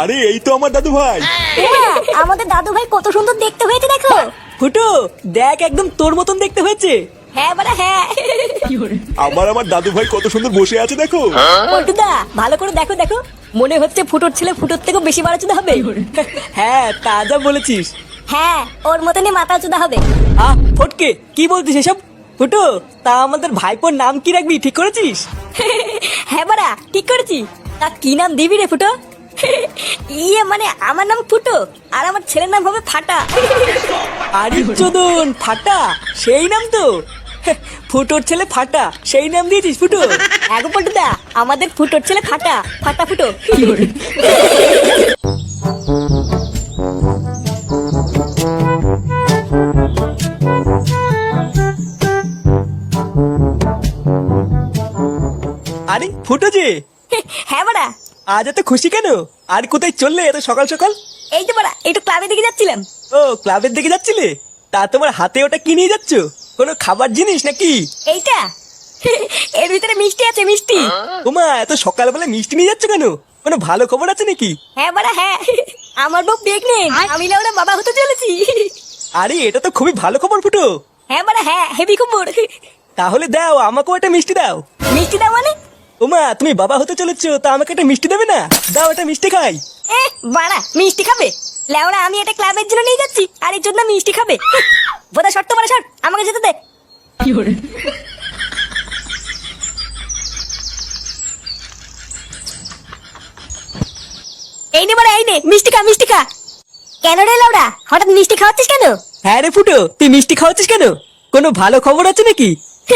আরে এই তো আমার দাদু ভাই এমা, আমাদের দাদু ভাই কত সুন্দর দেখতে হয়েছে দেখো। ফুটো দেখ একদম তোর মতন দেখতে হয়েছে। হ্যাঁ বাড়া হ্যাঁ। আমার আমার দাদু ভাই কত সুন্দর বসে আছে দেখো। পল্টুদা ভালো করে দেখো দেখো। মনে হচ্ছে ফুটোর ছেলে ফুটোর থেকেও বেশি বাড়া চুদা হবে। হ্যাঁ তা যা বলেছিস। হ্যাঁ ওর মতনই মাথা চুদা হবে। আহ ফটকে কি বলছিস এসব? ফুটো তা আমাদের ভাইপোর নাম কি রাখবি ঠিক করেছিস? হ্যাঁ বাড়া ঠিক করেছি। তা কি নাম দিবি রে ফুটো? ইয়ে মানে আমার নাম ফুটো আর আমার ছেলের নাম হবে ফাটা। আরে চোদন ফাটা সেই নাম তো। ফুটোর ছেলে ফাটা সেই নাম দিয়েছিস ফুটো। আগো পল্টুদা আমাদের ফুটোর ছেলে ফাটা ফাটা ফুটো। আরে ফুটো যে। হ্যাঁ বাড়া আজ এত খুশি কেন? আর কোথায় চললে এত সকাল সকাল? এই তো বাড়া একটু ক্লাবের দিকে যাচ্ছিলাম। ও ক্লাবের দিকে যাচ্ছিলে? তা তোমার হাতে ওটা কি নিয়ে যাচ্ছ? কোনো খাবার জিনিস নাকি? এইটা? এর ভিতরে মিষ্টি আছে মিষ্টি। তোমা এত সকালবেলা মিষ্টি নিয়ে যাচ্ছ কেন? কোনো ভালো খবর আছে নাকি? হ্যাঁ বাড়া হ্যাঁ। আমার বউ প্রেগনেন্ট আমি না লাউরা বাবা হতে চলেছি। আরে এটা তো খুবই ভালো খবর ফুটো। হ্যাঁ বাড়া হ্যাঁ হেভি খবর। তাহলে দাও আমাকেও একটা মিষ্টি দাও। মিষ্টি দাও মানে? ওমা তুমি বাবা হতে চলেছো তা আমাকে একটা মিষ্টি দেবে না? দাও একটা মিষ্টি খাই। এ বাড়া মিষ্টি খাবে? লেওরা আমি এটা ক্লাবের জন্য নিয়ে যাচ্ছি আর এর জন্য মিষ্টি খাবে। বোধা শর্ত বাড়া শর্ট আমাকে যেতে দে। এই নে বাড়া এই নে মিষ্টি খা মিষ্টি খা। কেন রে লাউডা হঠাৎ মিষ্টি খাওয়াচ্ছিস কেন? হ্যাঁ রে ফুটো তুই মিষ্টি খাওয়াচ্ছিস কেন? কোনো ভালো খবর আছে নাকি?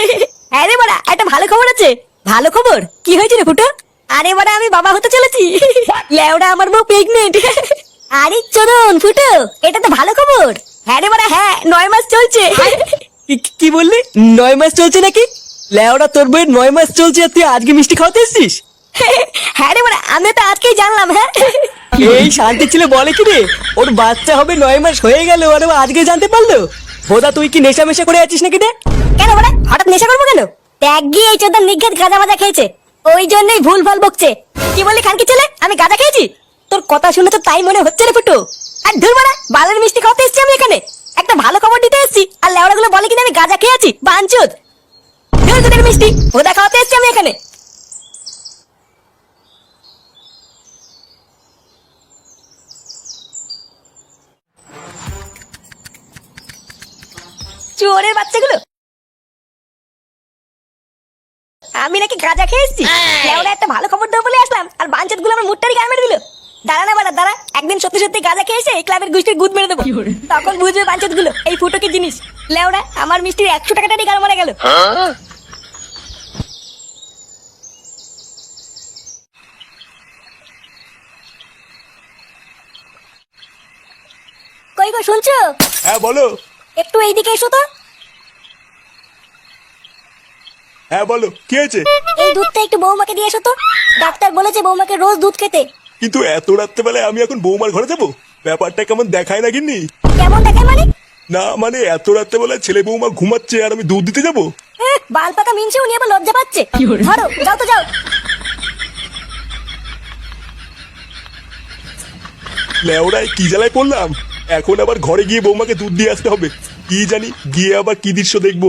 হ্যাঁ রে বাড়া একটা ভালো খবর আছে। ভালো খবর? কি হয়েছে রে ফুটো? আরে বাড়া আমি বাবা হতে চলেছি। লেওড়া আমার বউ প্রেগনেন্ট আরে চরণ ফুটো এটা তো ভালো খবর। হ্যাঁ রে বাড়া হ্যাঁ নয় মাস চলছে। কি- বললি? নয় মাস চলছে নাকি? লেওড়া তোর বইয়ের নয় মাস চলছে আর তুই আজকে মিষ্টি খাওয়াতে এসছিস? হ্যাঁ রে বাড়া আমি তো আজকেই জানলাম হ্যাঁ। এই শান্তি ছিল বলে কি রে? ওর বাচ্চা হবে নয় মাস হয়ে গেল আর আজকে জানতে পারল? বোধা তুই কি নেশা মেশা করে আছিস নাকি রে? কেন বাড়া হঠাৎ নেশা করব কেন? ত্যাগ গিয়ে এই চোদ্দার নিঘাত গাঁজা মাজা খেয়েছে। ওই জন্যই ভুল ভালো বকছে। কি বললি খানকি ছেলে? আমি গাঁজা খেয়েছি? তোর কথা শুনে তো তাই মনে হচ্ছে রে ফুটু। আর ধুর বাড়া, বালের মিষ্টি খাওয়াতে এসেছি আমি এখানে। একটা ভালো খবর দিতে এসেছি। আর লেওড়া গুলো বলে কিনা আমি গাঁজা খেয়েছি বাঞ্চুত ধুর তোদের মিষ্টি ভোদা খাওয়াতে এসেছি আমি এখানে। চোরের বাচ্চাগুলো? আমি নাকি গাঁজা খেয়েছি লেওরা একটা ভালো খবর দেবো বলে আসলাম। আর বাঞ্চতগুলো আমার মুটটারি গান মেরে দিল। দাঁড়া না বাড়া দাঁড়া। একদিন সত্যি সত্যি গাঁজা খেয়ে এসে এই ক্লাবের গুষ্টির গুদ মেরে দেবো। তখন বুঝবে বাঞ্চতগুলো এই ফুটো কি জিনিস। লেওরা আমার মিষ্টির একশো টাকাটারই গান মারা গেল। কই গো শুনছো? হ্যাঁ বলো। একটু এইদিকে এসো তো। হ্যাঁ বলো কি হয়েছে? এই দুধটা একটু বৌমাকে দিয়ে এসো তো। ডাক্তার বলেছে বৌমাকে রোজ দুধ খেতে। কিন্তু এত রাত্রেবেলায় আমি এখন বৌমার ঘরে যাব? ব্যাপারটা কেমন দেখায় না কেমন দেখায় মানে? না মানে এত রাত্রেবেলায় ছেলে বৌমা ঘুমাচ্ছে আর আমি দুধ দিতে যাব? বাল পাকা মিনছে উনি আবার লজ্জা পাচ্ছে। ধরো যাও তো যাও। লেওড়ায় কি জ্বালায় পড়লাম? এখন আবার ঘরে গিয়ে বৌমাকে দুধ দিয়ে আসতে হবে। কি জানি গিয়ে আবার কি দৃশ্য দেখব।